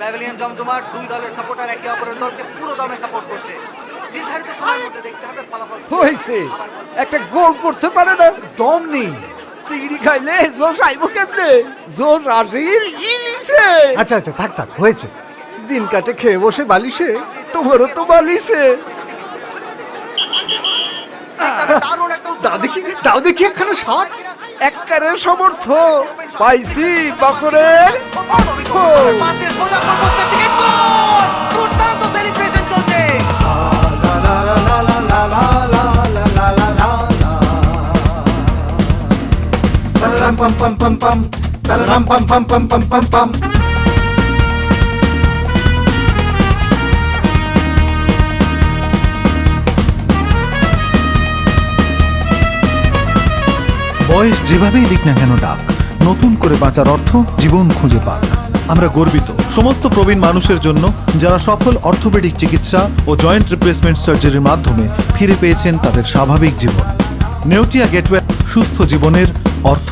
Pavilion জমজমাট দুই দলের সাপোর্টার একে অপরের দলকে পুরো দমে সাপোর্ট করছে। নির্ধারিত সময়ের মধ্যে দেখতে হবে ফলাফল। হয়েছে। একটা গোল করতে পারে না দম নেই। চিংড়ি খাইলে জোশ আইব কেমনে? জোশ আসিল ইলিশে আচ্ছা আচ্ছা থাক থাক হয়েছে। দিন কাটে খেয়ে বসে বালিশে তোমারও তো বালিশে। দাও দেখি দাও দেখি একখানা শট। এককারে সমর্থ পাইছি বছরের। অর্থ Tararam pam pam pam pam. Tararam pam pam pam pam pam pam. বয়স যেভাবেই দিক না কেন ডাক, নতুন করে বাঁচার অর্থ জীবন খুঁজে পাক আমরা গর্বিত সমস্ত প্রবীণ মানুষের জন্য যারা সফল অর্থোপেডিক চিকিৎসা ও জয়েন্ট রিপ্লেসমেন্ট সার্জারির মাধ্যমে ফিরে পেয়েছেন তাদের স্বাভাবিক জীবন নেউটিয়া গেটওয়ে সুস্থ জীবনের অর্থ।